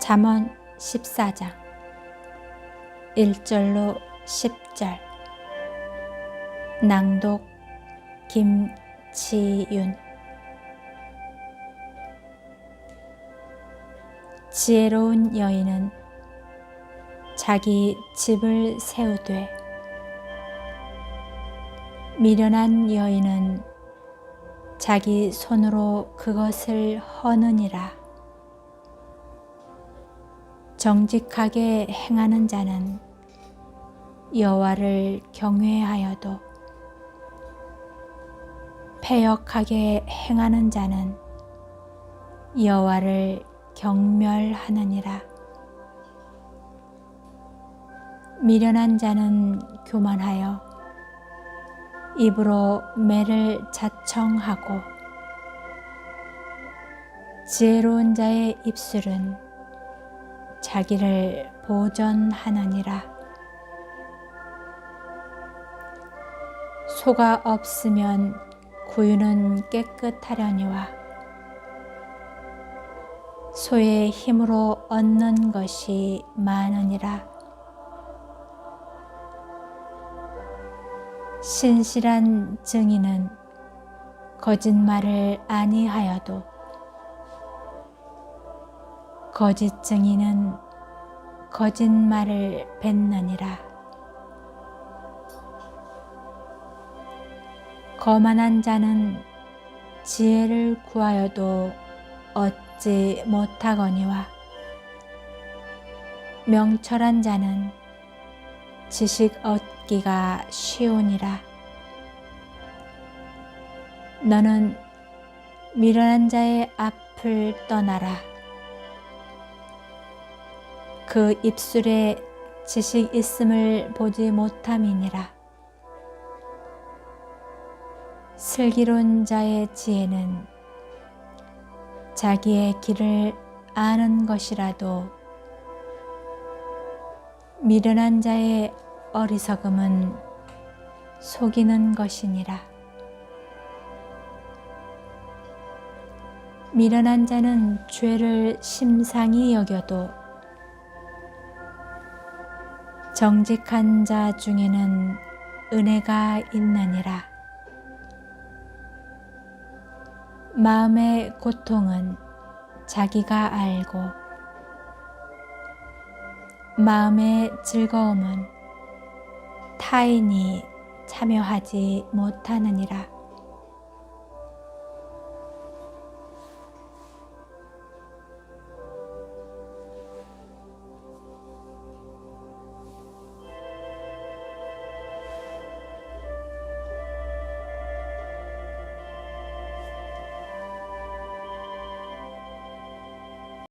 잠언 14장. 1절로 10절. 낭독 김치윤. 지혜로운 여인은 자기 집을 세우되 미련한 여인은 자기 손으로 그것을 허느니라. 정직하게 행하는 자는 여호와를 경외하여도 패역하게 행하는 자는 여호와를 경멸하느니라. 미련한 자는 교만하여 입으로 매를 자청하고 지혜로운 자의 입술은 자기를 보전하느니라. 소가 없으면 구유는 깨끗하려니와 소의 힘으로 얻는 것이 많으니라. 신실한 증인은 거짓말을 아니하여도 거짓 증인은 거짓말을 뱉느니라. 거만한 자는 지혜를 구하여도 얻지 못하거니와 명철한 자는 지식 얻기가 쉬우니라. 너는 미련한 자의 앞을 떠나라. 그 입술에 지식 있음을 보지 못함이니라. 슬기로운 자의 지혜는 자기의 길을 아는 것이라도 미련한 자의 어리석음은 속이는 것이니라. 미련한 자는 죄를 심상히 여겨도 정직한 자 중에는 은혜가 있느니라. 마음의 고통은 자기가 알고 마음의 즐거움은 타인이 참여하지 못하느니라.